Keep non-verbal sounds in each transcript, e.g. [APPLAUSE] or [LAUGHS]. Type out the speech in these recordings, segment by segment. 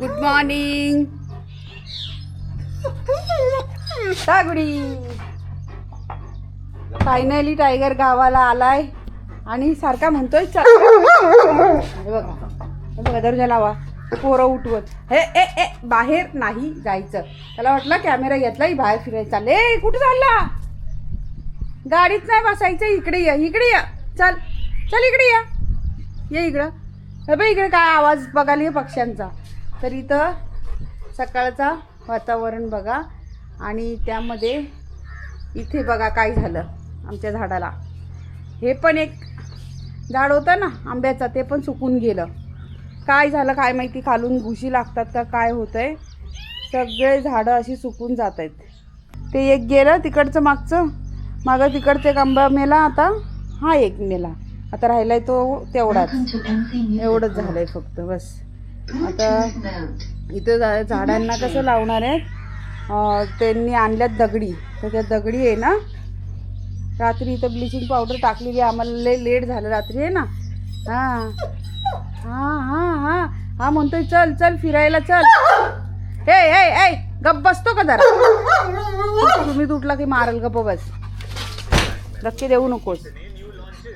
Good morning तागडी finally tiger गावाला आलाय. आणि सारखा म्हणतोय चल. बघा. बघा दर्जा लावा. पोरं उठवत. हे ए ए बाहेर नाही जायचं. त्याला वाटलं कॅमेरा घेतलाय बाहेर फिरायला चालले कुठं चालला? गाडीत नाही बसायचं. इकडे या इकडे या. चल. चल इकडे या. ये इकडं. हे बघ इकडे काय आवाज बघायला पक्ष्यांचा. तर इथं सकाळचा वातावरण बघा आणि त्यामध्ये इथे बघा काय झालं आमच्या झाडाला. हे पण एक झाड होतं ना आंब्याचं ते पण सुकून गेलं. काय झालं काय माहिती खालून घुशी लागतात का काय होतं आहे सगळे झाडं अशी सुकून जात आहेत ते एक गेलं तिकडचं मागचं. मागं तिकडचं एक आंबा मेला आता. हा एक मेला. आता राहिला आहे तो तेवढाच. एवढंच झालं आहे फक्त बस. आता इथं झाडांना कसं लावणार आहे? त्यांनी आणल्यात दगडी. तर त्या दगडी आहे ना रात्री इथं ब्लिचिंग पावडर टाकलेली. आम्हाला लय लेट झालं रात्री आहे ना. हां. हां हां हां. हा म्हणतोय चल चल फिरायला चल. हे हे ए गप बसतो का जरा? तुम्ही तुटला की मारल गप बस. धक्के देऊ नकोस.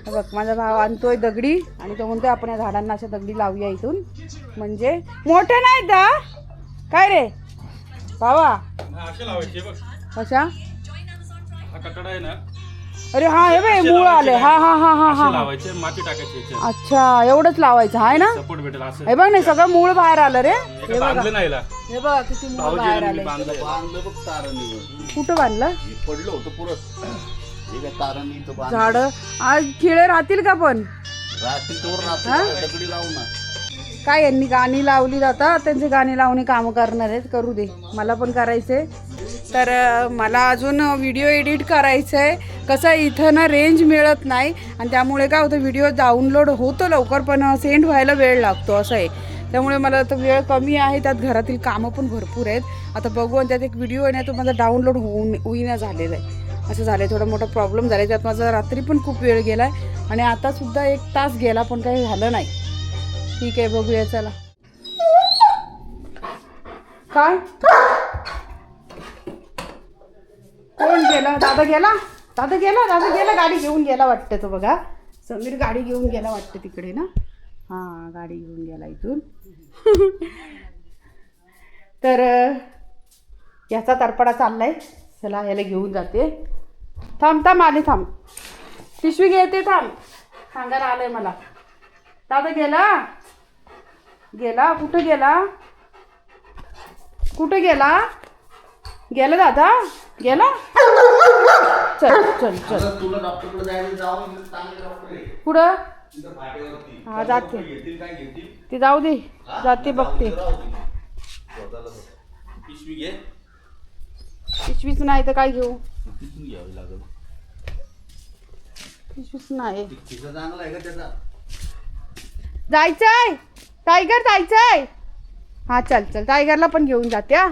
बघ माझा भाव आणतोय दगडी आणि तो म्हणतोय आपण या झाडांना अशा दगडी लावूया इथून. म्हणजे मोठे नाही दा काय रे? भावा. कशा? अरे हा हे बाई मूळ आले हा हा हा हा हा माती टाकायची अच्छा एवढंच लावायचं आहे ना? सपोर्ट भेटेल असं हे बघ नाही सगळं मूळ बाहेर आलं रे. हे बांधलं नाही हे बघ किती मूळ बाहेर आले बांधलं बघ तारांनी कुठं बांधलं? पडलं होतं पुरं. हे काय इथं झाड? आज खिळे राहतील का पण? रात्री तोर? रात्री दगडी लावू ना. काय यांनी गाणी लावली जातात त्यांचे गाणी लावणे कामं करणार आहेत. करू दे. मला पण करायचे तर अं, मला अजून व्हिडिओ एडिट करायचं आहे कसं इथं ना रेंज मिळत नाही. आणि त्यामुळे काय होतं व्हिडिओ डाउनलोड होतो लवकर पण सेंड व्हायला वेळ लागतो असं आहे. त्यामुळे मला आता वेळ कमी आहे. त्यात घरातील कामं पण भरपूर आहेत. आता बघू आणि त्यात एक व्हिडिओ आहे ना तो माझा डाउनलोड होऊन होईना झालेला आहे. असं झालं आहे थोडा मोठा प्रॉब्लेम झाला आहे त्यात माझा रात्री पण खूप वेळ गेला आहे आणि आतासुद्धा एक तास गेला पण काही झालं नाही. ठीक आहे बघूया चला. काय? कोण गेला? दादा गेला? दादा गेला? दादा गेला? गाडी घेऊन गेला वाटतं तो बघा. समीर गाडी घेऊन गेला वाटतं तिकडे ना? हां गाडी घेऊन गेला इथून. [LAUGHS] तर याचा तरपडा चाललाय. चला याला घेऊन जाते. थांब थांब आले थांब. पिशवी घेते थांब. सांगायला आलंय मला. दादा गेला? गेला? कुठं गेला? कुठं गेला? गेला दादा? गेला? चल चल चल. आहे. कुठं? हा जाते. ती जाऊ दे. जाते बघते. पिशवी घे. पिशवीच नाही तर काय घेऊ? तिथून घ्यावी लागेल. पिशवीच नाही. चांगला आहे का त्याचा? जायचंय. टायगर जायचंय. हा चल चल. टायगरला पण घेऊन जाते हा.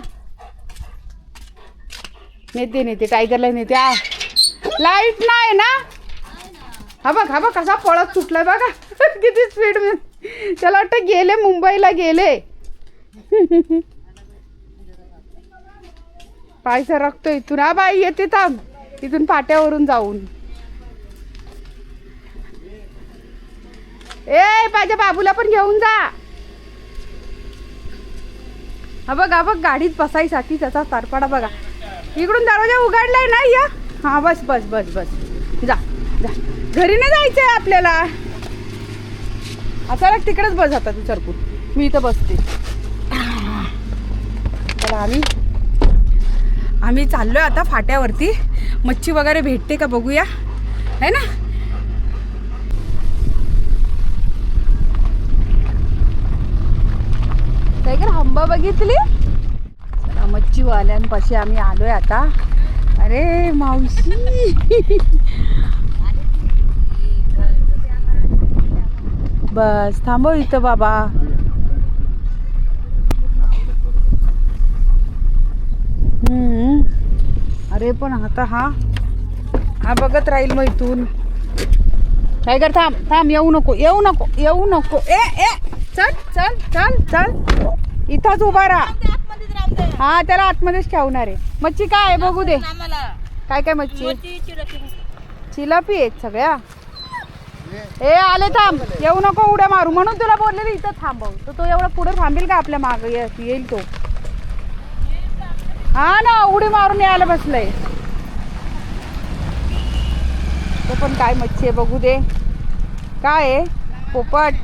नेते नेते. टायगरला नेते आ लाइट नाही ना? हा बघ हा बघ कसा पळत सुटलाय बघा. [LAUGHS] किती स्पीड त्याला वाटतं गेले मुंबईला गेले. [LAUGHS] पाय सरकतो इथून हा बाई येते थांब. इथून फाट्यावरून जाऊन. ए माझ्या बाबूला पण घेऊन जा. हा बघ हा बघ गाडीत बसायसाठी त्याचा तारपाडा बघा. इकडून दरवाजा उघडलाय ना या. हा बस बस बस बस. जा जा. घरी नाही जायचंय आपल्याला. अचानक तिकडेच बस जातात तू सरकून मी इथं बसते. चला आम्ही आम्ही चाललोय आता फाट्यावरती. मच्छी वगैरे भेटते का बघूया. है ना? काय का हंबा बघितली? चला मच्छीवाल्यांपाशी आम्ही आलोय आता. अरे मावशी. बस थांबव इथं बाबा. अरे पण आता हा हा बघत राहील मग इथून. टायगर थांब थांब येऊ नको येऊ नको येऊ नको. ए ए चल चल चल चल. इथंच उभा राहा. हा त्याला आतमध्येच ठेवणार आहे. मच्छी काय आहे बघू दे. काय काय मच्छी? चिलापी आहेत सगळ्या. ए आले थांब. येऊ नको उड्या मारू. म्हणून तुला बोललेली इथं थांबव. तर तो एवढा पुढे थांबेल का आपल्या माग? येईल तो. हा ना उडी मारून यायला बसलंय. तो पण काय मच्छी आहे बघू दे. काय आहे? पोपट.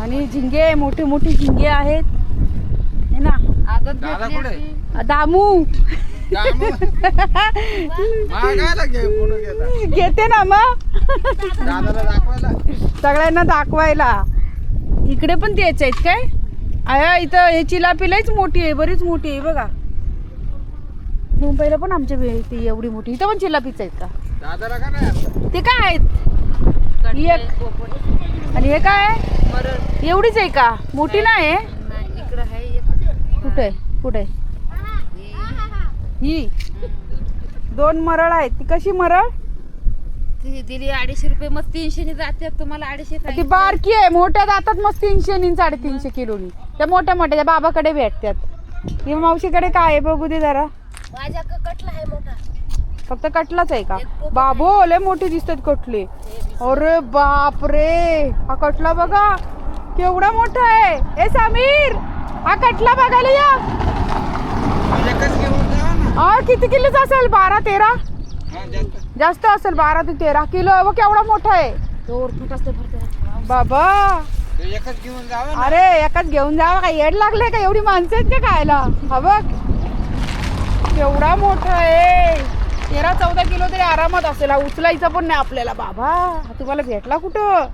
आणि झिंगे मोठे मोठे झिंगे आहेत. हे ना. दादा कुठे? दामू. मागायला घे फोटो घेता घेते ना मग. दादाला दाखवायला. सगळ्यांना दाखवायला. इकडे पण तेच आहेत काय? आया इथं हे चिलापिलाच मोठी आहे बरीच मोठी आहे बघा. मुंबईला पण आमच्या वे- ती एवढी मोठी. इथं पण चिलापीच आहेत का? दादाला का नाही आता? ते काय आहेत? एक आणि हे काय? आहे? एवढीच आहे का? मोठी नाही आहे कुठे? कुठे? ही. दोन मरळ आहेत. ती कशी मरळ? ती दिली अडीचशे रुपये. मग तीनशे जाते तुम्हाला अडीचशे ती बारकी आहे. मोठ्या जातात मग तीनशे नी साडेतीनशे किलोनी. त्या मोठ्या मोठ्या त्या बाबाकडे भेटतात. ही मावशीकडे काय आहे बघू दे जरा. माझ्या कटला आहे मोठा. फक्त कटलाच आहे का? बाबो लय मोठे दिसतात कटले. अरे बाप रे हा कटला बघा. केवढा मोठा आहे. ए समीर हा कटला बघायला या. हा किती किलोचा असेल? बारा तेरा? जास्त. असेल बारा ते तेरा किलो. केवढा मोठा आहे. बाबा. एकच घेऊन जावा ना. अरे एकाच घेऊन जावं का? येड लागले का? एवढी माणसं आहेत का खायला? हा बघ. केवढा मोठा आहे. तेरा चौदा किलो तरी आरामात असेल. हा उचलायचा पण नाही आपल्याला. बाबा हा तुम्हाला भेटला कुठं?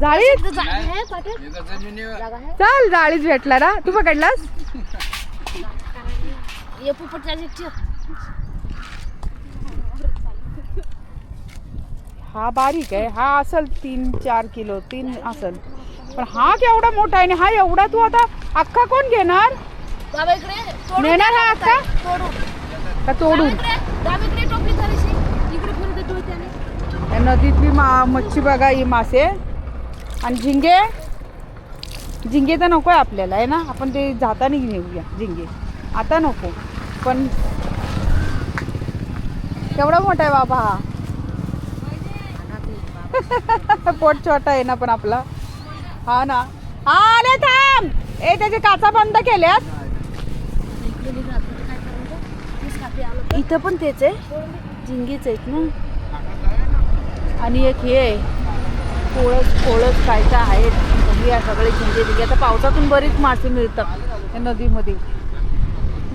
जाळीत? इथं जमिनीवर. चल जाळीच भेटला ना. तू पकडलास? ये. हा बारीक आहे हा असेल तीन चार किलो तीन असेल. पण हा केवढा मोठा आहे आणि हा एवढा तू आता अख्खा कोण घेणार? बाबा इकडे तोडून नेणार हा द्या अख्खा? तोडून का तोडून? इकडे डावीकडे टोपली थोडीशी इकडे फिरत डोळ्याने या नदीतली मा मच्छी बघा ही मासे. आणि झिंगे? झिंगे तर नको आहे आपल्याला आहे ना? आपण ते जाताना नेऊया झिंगे. आता नको. पण केवढा मोठा आहे बाबा हा? [LAUGHS] पोट छोटा आहे ना पण आपला. हा ना. हा आले थांब. ए त्याचे काचा बंद केल्यात. इथं पण तेच आहे. झिंगीच आहेत ना. आणि एक हे आहे. कोळस कोळस काय काय आहेत. बघूया सगळे झिंगे झिंगे आता पावसातून बरीच मासे मिळतात या नदीमध्ये.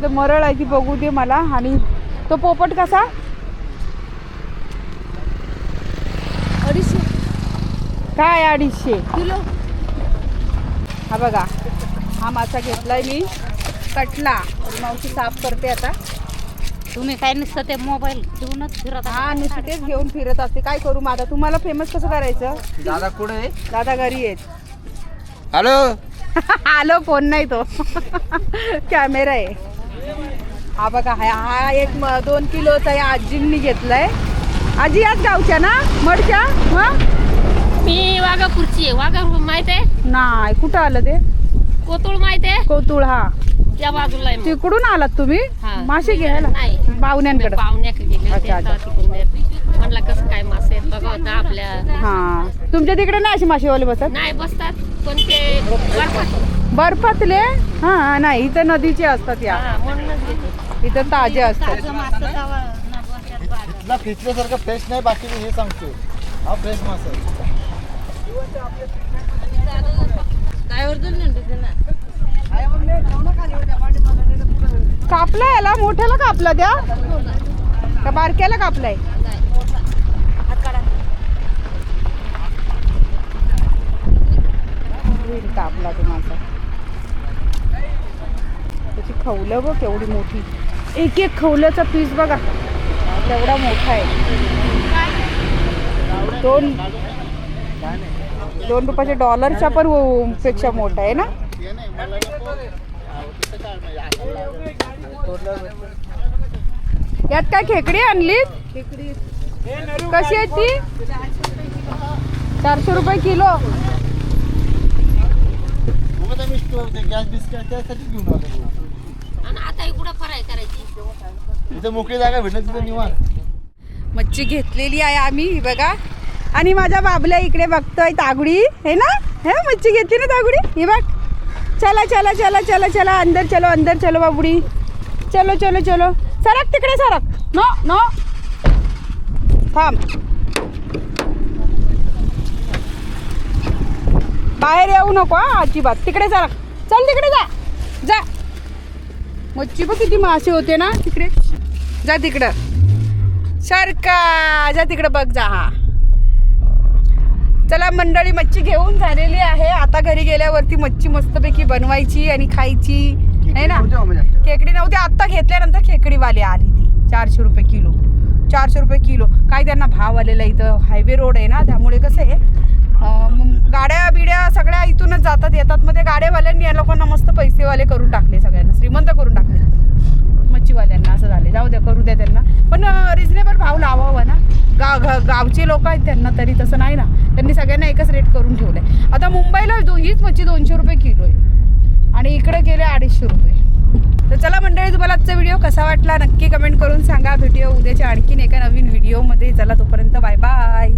तर मरळ आहे ती बघू दे मला. आणि तो पोपट कसा अडीचशे काय अडीचशे? किलो? हा बघा हा मासा घेतलाय मी कटला. आणि मावशी साफ करते आता. तुम्ही काय नुसतं ते मोबाईल घेऊनच फिरत हा नुसती तेच घेऊन फिरत असते. काय करू आता? तुम्हाला फेमस कसं करायचं? दादा कुठे आहे? दादा घरी आहेत. हॅलो? [LAUGHS] आलो फोन नाही तो. [LAUGHS] कॅमेरा आहे. हा बघा हा हा एक म- दोन किलोचा या आजींनी घेतलाय. आजी याच गावच्या ना? मडच्या मग मी वाघापूरची आहे. वाघापूर माहीत आहे? नाही कुठं आलं ते? कोतुळ माहीत आहे? कोतुळ हा. त्या बाजूला आहे मग. तिकडून आलात तुम्ही? हा. मासे घ्यायला? नाही. पाहुण्यांकडे. पाहुण्याकडे गेले होते. अच्छा, अच्छा. तेव्हा तिकडून म्हणलं कसं काय मासे आहेत? बघा होता आपल्या हा. तुमच्या तिकडे नाही असे मासेवाले बसत? नाही बसतात. पण ते बर्फात. बर्फातले? हा नाही इथं नदीचे असतात या. हा, म्हणूनच घेते इथं ताजे असतात. फ्रेश नाही बाकी मी हे सांगतो हा फ्रेश मासा. आहे. कापला याला मोठ्याला कापला त्या. का बारक्याला कापलाय? कापला तो माझा. त्याची खवलं बघ केवढी मोठी. एक एक खवल्याचा पीस बघा. तेवढा मोठा आहे. दोन दोन रुपयाच्या डॉलरच्या पण पेक्षा मोठा आहे ना? यात काय खेकडी आणली? कशी आहे ती? चारशे रुपये किलो. मच्छी घेतलेली आहे आम्ही बघा. आणि माझ्या बाबल्या इकडे बघतोय तागडी. हे ना? हे मच्छी घेतली ना तागडी? ही बघ. चला चला चला चला चला. अंदर चलो अंदर चलो बाबुडी. चलो चलो चलो. सरक तिकडे सरक. No no. थांब. बाहेर येऊ नको हा अजिबात. तिकडे सरक. चल तिकडे जा. जा. मच्छी बघ किती मासे होते ना तिकडे. जा तिकडं. सरका. जा तिकडं बघ जा हा. चला मंडळी मच्छी घेऊन झालेली आहे. आता घरी गेल्यावरती मच्छी मस्तपैकी बनवायची आणि खायची. आहे ना? खेकडी नव्हती. आत्ता घेतल्यानंतर खेकडीवाली आली ती. चारशे रुपये किलो. चारशे रुपये किलो. काय त्यांना भाव आलेला इथं. हायवे रोड आहे ना त्यामुळे कसं आहे गाड्या बिड्या सगळ्या इथूनच जातात. येतात. मग ते गाड्यावाल्यांनी या लोकांना मस्त पैसेवाले करून टाकले सगळ्यांना. श्रीमंत करून टाकले. मच्छीवाल्यांना असं झाले. जाऊ द्या करू द्या त्यांना पण रिजनेबल भाव लावावा ना गाव गावचे लोक आहेत त्यांना तरी तसं नाही ना. त्यांनी सगळ्यांना एकच रेट करून ठेवलं आहे आता मुंबईला दो हीच मच्छी दोनशे रुपये किलो आहे. आणि इकडे गेले अडीचशे रुपये. तर चला मंडळी तुम्हाला आजचा व्हिडिओ कसा वाटला नक्की कमेंट करून सांगा. व्हिडिओ उद्याच्या आणखीन एका नवीन व्हिडिओमध्ये चला तोपर्यंत बाय बाय